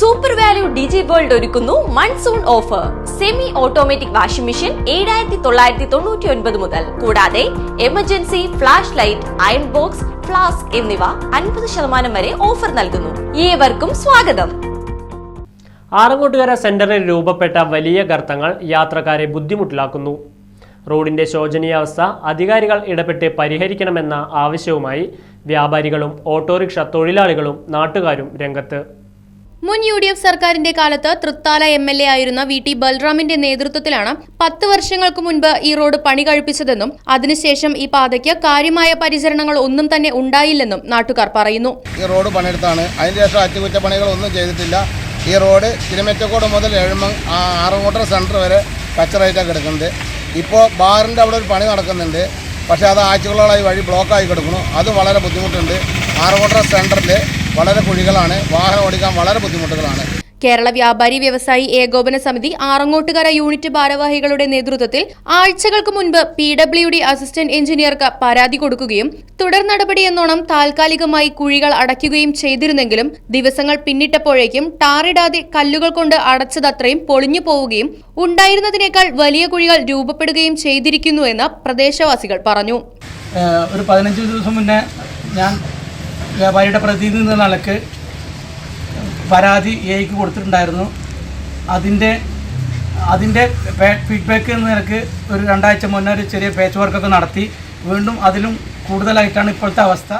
Super value ഡിജി world ഒരുക്കുന്നു monsoon offer semi automatic washing machine ഏഴായിരത്തി തൊള്ളായിരത്തി തൊണ്ണൂറ്റി ഒൻപത് മുതൽ. കൂടാതെ emergency flash light iron box flask എന്നിവ അൻപത് ശതമാനം വരെ ഓഫർ നൽകുന്നു. ഏവർക്കും സ്വാഗതം. ആറങ്ങോട്ടുകര സെന്ററിൽ രൂപപ്പെട്ട വലിയ ഗർത്തങ്ങൾ യാത്രക്കാരെ ബുദ്ധിമുട്ടിലാക്കുന്നു. റോഡിന്റെ ശോചനീയാവസ്ഥ അധികാരികൾ ഇടപെട്ട് പരിഹരിക്കണമെന്ന ആവശ്യവുമായി വ്യാപാരികളും ഓട്ടോറിക്ഷ തൊഴിലാളികളും നാട്ടുകാരും രംഗത്ത്. മുൻ യു ഡി എഫ് സർക്കാരിന്റെ കാലത്ത് തൃത്താല എം എൽ എ ആയിരുന്ന വി ടി ബൽറാമിന്റെ നേതൃത്വത്തിലാണ് പത്ത് വർഷങ്ങൾക്ക് മുൻപ് ഈ റോഡ് പണി കഴിപ്പിച്ചതെന്നും അതിനുശേഷം ഈ പാതയ്ക്ക് കാര്യമായ പരിചരണങ്ങൾ ഒന്നും തന്നെ ഉണ്ടായില്ലെന്നും നാട്ടുകാർ പറയുന്നു. ഈ റോഡ് പണിയെടുത്താണ്. അതിനുശേഷം അറ്റകുറ്റപ്പണികൾ ഒന്നും ചെയ്തിട്ടില്ല. ഈ റോഡ് തിരുമെറ്റക്കോട് മുതൽ എഴുമ ആറങ്ങോട്ടർ സെന്റർ വരെ കച്ചറായിട്ടാണ് കിടക്കുന്നത്. ഇപ്പോൾ ബാറിന്റെ അവിടെ ഒരു പണി നടക്കുന്നുണ്ട്. പക്ഷേ അത് ആഴ്ചകളോളായി വഴി ബ്ലോക്കായി കിടക്കുന്നു. അത് വളരെ ബുദ്ധിമുട്ടുണ്ട്. ആറുമോട്ടർ സെന്ററിൽ വളരെ കുഴികളാണ്. വാഹനം ഓടിക്കാൻ വളരെ ബുദ്ധിമുട്ടുകളാണ്. കേരള വ്യാപാരി വ്യവസായി ഏകോപന സമിതി ആറങ്ങോട്ടുകര യൂണിറ്റ് ഭാരവാഹികളുടെ നേതൃത്വത്തിൽ ആഴ്ചകൾക്ക് മുൻപ് പി ഡബ്ല്യു ഡി അസിസ്റ്റന്റ് എഞ്ചിനീയർക്ക് പരാതി കൊടുക്കുകയും തുടർ നടപടിയെന്നോണം താൽക്കാലികമായി കുഴികൾ അടയ്ക്കുകയും ചെയ്തിരുന്നെങ്കിലും ദിവസങ്ങൾ പിന്നിട്ടപ്പോഴേക്കും ടാറിടാതെ കല്ലുകൾ കൊണ്ട് അടച്ചതത്രയും പൊളിഞ്ഞു പോവുകയും ഉണ്ടായിരുന്നതിനേക്കാൾ വലിയ കുഴികൾ രൂപപ്പെടുകയും ചെയ്തിരിക്കുന്നുവെന്ന് പ്രദേശവാസികൾ പറഞ്ഞു. ഒരു പതിനഞ്ച് ദിവസം മുന്നേ ഞാൻ വ്യാപാരിയുടെ പ്രതിനിധി എന്ന നിലയ്ക്ക് പരാതി എക്ക് കൊടുത്തിട്ടുണ്ടായിരുന്നു. അതിന്റെ അതിന്റെ ഫീഡ്ബാക്ക് എന്ന നിലയ്ക്ക് ഒരു രണ്ടാഴ്ച മുന്നേ ഒരു ചെറിയ പേച്ച് വർക്കൊക്കെ നടത്തി. വീണ്ടും അതിലും കൂടുതലായിട്ടാണ് ഇപ്പോഴത്തെ അവസ്ഥ.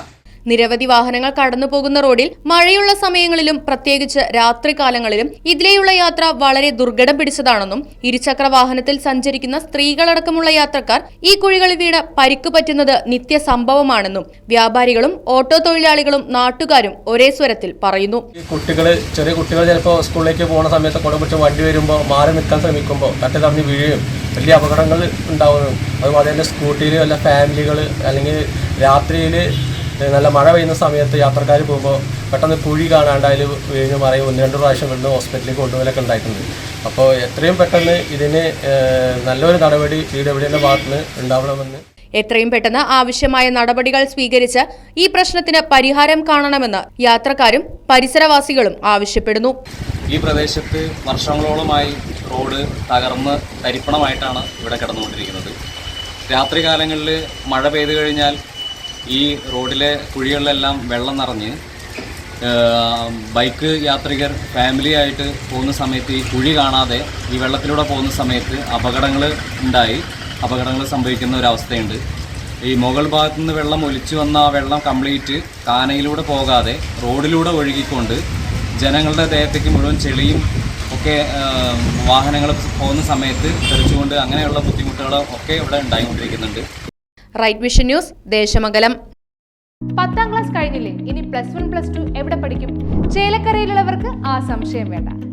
നിരവധി വാഹനങ്ങൾ കടന്നുപോകുന്ന റോഡിൽ മഴയുള്ള സമയങ്ങളിലും പ്രത്യേകിച്ച് രാത്രികാലങ്ങളിലും ഇതിലെയുള്ള യാത്ര വളരെ ദുർഘടം പിടിച്ചതാണെന്നും ഇരുചക്ര വാഹനത്തിൽ സഞ്ചരിക്കുന്ന സ്ത്രീകളടക്കമുള്ള യാത്രക്കാർ ഈ കുഴികളിൽ വീണ് പരിക്ക് പറ്റുന്നത് നിത്യസംഭവമാണെന്നും വ്യാപാരികളും ഓട്ടോ തൊഴിലാളികളും നാട്ടുകാരും ഒരേ സ്വരത്തിൽ പറയുന്നു. ഈ കുട്ടികൾ ചെറിയ കുട്ടികൾ ചിലപ്പോൾ സ്കൂളിലേക്ക് പോകുന്ന സമയത്ത് കുട പിടിച്ച് വണ്ടി വരുമ്പോൾ മാറി നിൽക്കാൻ ശ്രമിക്കുമ്പോൾ തട്ടി തമ്മിൽ വീഴുകയും വലിയ അപകടങ്ങൾ ഉണ്ടാവുകയും. അതുപോലെ തന്നെ സ്കൂട്ടിയിൽ വല്ല ഫാമിലികൾ അല്ലെങ്കിൽ രാത്രിയിൽ നല്ല മഴ പെയ്യുന്ന സമയത്ത് യാത്രക്കാർ പോകുമ്പോൾ പെട്ടെന്ന് കുഴി കാണാണ്ട് അതിൽ മറിയും. മറയും ഒന്ന് രണ്ട് പ്രാവശ്യം വീണ്ടും ഹോസ്പിറ്റലിൽ കൊണ്ടുപോകലൊക്കെ ഉണ്ടായിട്ടുണ്ട്. അപ്പോൾ എത്രയും പെട്ടെന്ന് ഇതിന് നല്ലൊരു നടപടി പി ഡബ്ല്യുവിന്റെ ഭാഗത്ത് നിന്ന് ഉണ്ടാവണമെന്ന് എത്രയും പെട്ടെന്ന് ആവശ്യമായ നടപടികൾ സ്വീകരിച്ച് ഈ പ്രശ്നത്തിന് പരിഹാരം കാണണമെന്ന് യാത്രക്കാരും പരിസരവാസികളും ആവശ്യപ്പെടുന്നു. ഈ പ്രദേശത്ത് വർഷങ്ങളോളമായി റോഡ് തകർന്ന് തരിപ്പണമായിട്ടാണ് ഇവിടെ കിടന്നുകൊണ്ടിരിക്കുന്നത്. രാത്രികാലങ്ങളിൽ മഴ പെയ്തു കഴിഞ്ഞാൽ ഈ റോഡിലെ കുഴികളിലെല്ലാം വെള്ളം നിറഞ്ഞ് ബൈക്ക് യാത്രികർ ഫാമിലി ആയിട്ട് പോകുന്ന സമയത്ത് ഈ കുഴി കാണാതെ ഈ വെള്ളത്തിലൂടെ പോകുന്ന സമയത്ത് അപകടങ്ങൾ ഉണ്ടായി. അപകടങ്ങൾ സംഭവിക്കുന്ന ഒരവസ്ഥയുണ്ട് ഈ മുകൾ ഭാഗത്തു നിന്ന് വെള്ളം ഒലിച്ചു വന്ന ആ വെള്ളം കംപ്ലീറ്റ് കാനയിലൂടെ പോകാതെ റോഡിലൂടെ ഒഴുകിക്കൊണ്ട് ജനങ്ങളുടെ ദേഹത്തേക്ക് മുഴുവൻ ചെളിയും ഒക്കെ വാഹനങ്ങൾ പോകുന്ന സമയത്ത് തെറിച്ചുകൊണ്ട് അങ്ങനെയുള്ള ബുദ്ധിമുട്ടുകൾ ഒക്കെ ഇവിടെ ഉണ്ടായിക്കൊണ്ടിരിക്കുന്നുണ്ട്. Right Vision News Desamangalam. പത്താം ക്ലാസ് കഴിഞ്ഞില്ലേ? ഇനി പ്ലസ് വൺ പ്ലസ് ടു എവിടെ പഠിക്കും? ചേലക്കരയിലുള്ളവർക്ക് ആ സംശയം വേണ്ട.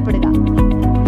Frida.